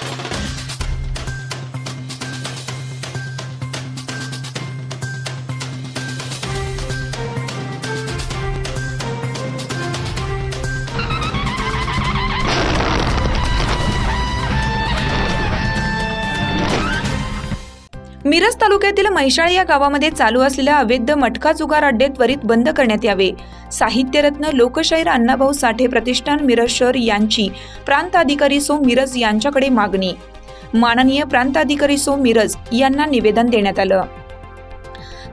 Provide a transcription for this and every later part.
Thank you. Miraj तालुक्यातील म्हैशाळ या गावामध्ये चालू असलेल्या अवैध मटका जुगार अड्डे त्वरित बंद करण्यात यावे. साहित्यरत्न लोकशाहीर अण्णाभाऊ साठे प्रतिष्ठान मिरज शहर यांची प्रांत अधिकारी सो मिरज यांच्याकडे मागणी. माननीय प्रांत अधिकारी सो मिरज यांना निवेदन देण्यात आलं.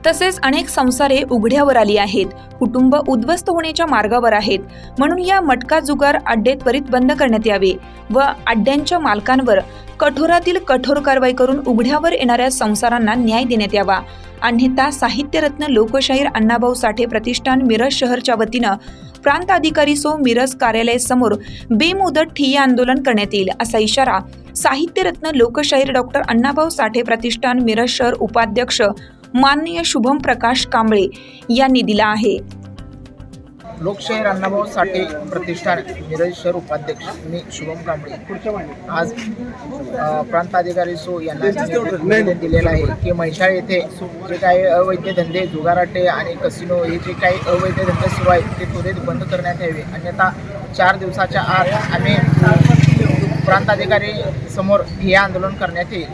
तसेच अनेक संसारे उघड्यावर आली आहेत. कुटुंब उद्ध्वस्त होण्याच्या मार्गावर आहेत. म्हणून या मटका जुगार अड्डे त्वरित बंद करण्यात यावे व अड्ड्यांच्या मालकांवर कठोरातील कठोर कारवाई करून उघड्यावर येणाऱ्या संसारांना न्याय देण्यात यावा. अन्यथा साहित्यरत्न लोकशाहीर अण्णाभाऊ साठे प्रतिष्ठान मिरज शहरच्या वतीनं प्रांत अधिकारी सो मिरज कार्यालयासमोर बेमुदत ठिय्या आंदोलन करण्यात येईल असा इशारा साहित्यरत्न लोकशाहीर डॉक्टर अण्णाभाऊ साठे प्रतिष्ठान मिरज शहर उपाध्यक्ष माननीय शुभम प्रकाश कांबळे यांनी दिला आहे. लोकशाहीर अण्णाभाऊ साठे प्रतिष्ठान मिरज शहर उपाध्यक्ष मी शुभम कांबळे. आज प्रांताधिकारी सो यांना निवेदन दिलेलं आहे की म्हैसाळ येथे जे काही अवैध धंदे जुगाराटे आणि कसिनो हे जे काही अवैध धंदे सुरू आहेत ते त्वरित बंद करण्यात यावे. अन्यथा चार दिवसाच्या आत आम्ही प्रांताधिकारी समोर हे आंदोलन करण्यात येईल.